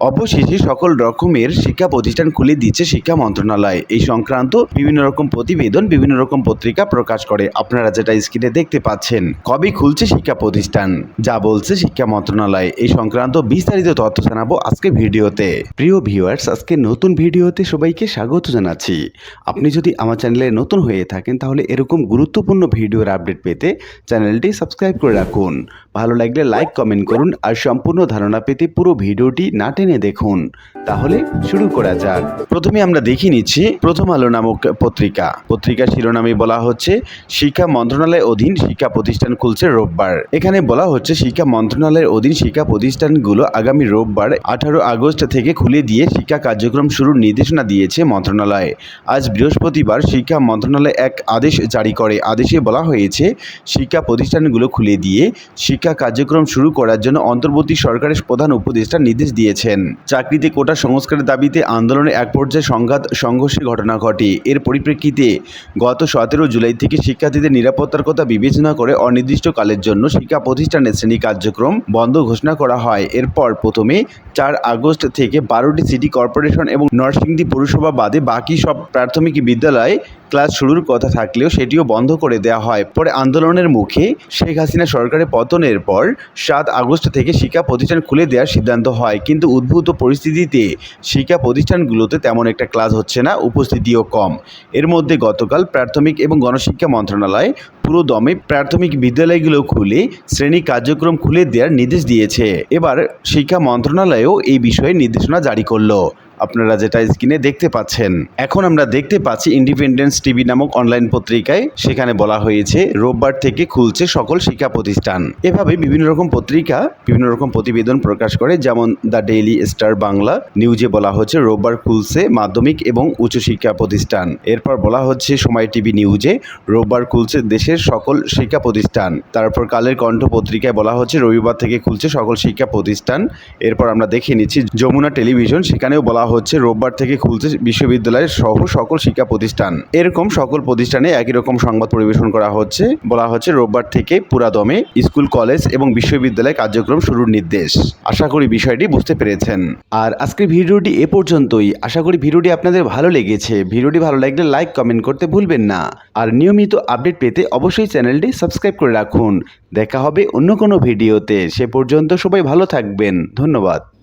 অবশেষে সকল রকমের শিক্ষা প্রতিষ্ঠান খুলে দিচ্ছে শিক্ষা মন্ত্রণালয়। এই সংক্রান্ত বিভিন্ন রকম প্রতিবেদন, বিভিন্ন রকম পত্রিকা প্রকাশ করে। আপনারা যেটা স্ক্রিনে দেখতে পাচ্ছেন, কবে খুলছে শিক্ষা প্রতিষ্ঠান, যা বলছে শিক্ষা মন্ত্রণালয়। এই সংক্রান্ত বিস্তারিত তথ্য জানাব আজকে ভিডিওতে। প্রিয় ভিউয়ার্স, আজকে নতুন ভিডিওতে সবাইকে স্বাগত জানাচ্ছি। আপনি যদি আমার চ্যানেলে নতুন হয়ে থাকেন, তাহলে এরকম গুরুত্বপূর্ণ ভিডিওর আপডেট পেতে চ্যানেলটি সাবস্ক্রাইব করে রাখুন। ভালো লাগলে লাইক কমেন্ট করুন আর সম্পূর্ণ ধারণা পেতে পুরো ভিডিওটি না টেনে দেখুন। তাহলে শুরু করা যাক। প্রথমে আমরা দেখে নিচ্ছি প্রথম আলো নামক পত্রিকা। পত্রিকার শিরোনামে বলা হচ্ছে, শিক্ষা মন্ত্রণালয় অধীন শিক্ষা প্রতিষ্ঠান খুলছে রোববার। এখানে বলা হচ্ছে, শিক্ষা মন্ত্রণালয়ের অধীন শিক্ষা প্রতিষ্ঠানগুলো আগামী রোববার আঠারো আগস্ট থেকে খুলে দিয়ে শিক্ষা কার্যক্রম শুরুর নির্দেশনা দিয়েছে মন্ত্রণালয়। আজ বৃহস্পতিবার শিক্ষা মন্ত্রণালয় এক আদেশ জারি করে। আদেশে বলা হয়েছে, শিক্ষা প্রতিষ্ঠানগুলো খুলে দিয়ে শিক্ষা কার্যক্রম শুরু করার জন্য অন্তর্বর্তী সরকারের প্রধান উপদেষ্টা নির্দেশ দিয়েছেন। চাকরিতে কোটা সংস্কারের দাবিতে আন্দোলনে এক পর্যায়ে সংঘাত, সংঘর্ষের ঘটনা ঘটে। এর পরিপ্রেক্ষিতে গত সতেরো জুলাই থেকে শিক্ষার্থীদের নিরাপত্তার কথা বিবেচনা করে অনির্দিষ্টকালের জন্য শিক্ষা প্রতিষ্ঠানের শ্রেণি কার্যক্রম বন্ধ ঘোষণা করা হয়। এরপর প্রথমে চার আগস্ট থেকে বারোটি সিটি কর্পোরেশন এবং নরসিংদী পৌরসভা বাদে বাকি সব প্রাথমিক বিদ্যালয় ক্লাস শুরুর কথা থাকলেও সেটিও বন্ধ করে দেওয়া হয়। পরে আন্দোলনের মুখে শেখ হাসিনা সরকারের পতনের পর সাত আগস্ট থেকে শিক্ষা প্রতিষ্ঠান খুলে দেওয়ার সিদ্ধান্ত হয়। কিন্তু উদ্ভূত পরিস্থিতিতে শিক্ষা প্রতিষ্ঠানগুলোতে তেমন একটা ক্লাস হচ্ছে না, উপস্থিতিও কম। এর মধ্যে গতকাল প্রাথমিক এবং গণশিক্ষা মন্ত্রণালয় পুরো দমে প্রাথমিক বিদ্যালয়গুলো খুলে শ্রেণি কার্যক্রম খুলে দেওয়ার নির্দেশ দিয়েছে। এবার শিক্ষা মন্ত্রণালয়ও এই বিষয়ে নির্দেশনা জারি করল। আপনারা যেটা স্ক্রিনে দেখতে পাচ্ছেন, এখন আমরা দেখতে পাচ্ছি ইন্ডিপেন্ডেন্স টিভি নামক অনলাইন পত্রিকায় সেখানে বলা হয়েছে, রোববার থেকে খুলছে সকল শিক্ষা প্রতিষ্ঠান। এভাবে বিভিন্ন রকম পত্রিকা, বিভিন্ন রকম প্রতিবেদন প্রকাশ করে, যেমন দ্য ডেইলি স্টার বাংলা নিউজে বলা হচ্ছে রোববার খুলছে মাধ্যমিক এবং উচ্চশিক্ষা প্রতিষ্ঠান। এরপর বলা হচ্ছে সময় টিভি নিউজে রোববার খুলছে দেশের সকল শিক্ষা প্রতিষ্ঠান। তারপর কালের কণ্ঠ পত্রিকায় বলা হচ্ছে রবিবার থেকে খুলছে সকল শিক্ষা প্রতিষ্ঠান। এরপর আমরা দেখে নিচ্ছি যমুনা টেলিভিশন, সেখানেও বলা হচ্ছে রোববার থেকে খুলছে বিশ্ববিদ্যালয়ের সহ সকল শিক্ষা প্রতিষ্ঠান। এরকম সকল প্রতিষ্ঠানে একই রকম সংবাদ পরিবেশন করা হচ্ছে। বলা হচ্ছে রোববার থেকে পুরাদমে স্কুল, কলেজ এবং বিশ্ববিদ্যালয় কার্যক্রম শুরুর নির্দেশ। আশা করি বিষয়টি বুঝতে পেরেছেন। আর আজকের ভিডিওটি এ পর্যন্তই। আশা করি ভিডিওটি আপনাদের ভালো লেগেছে। ভিডিওটি ভালো লাগলে লাইক, কমেন্ট করতে ভুলবেন না। আর নিয়মিত আপডেট পেতে অবশ্যই চ্যানেলটি সাবস্ক্রাইব করে রাখুন। দেখা হবে অন্য কোনো ভিডিওতে। সে পর্যন্ত সবাই ভালো থাকবেন। ধন্যবাদ।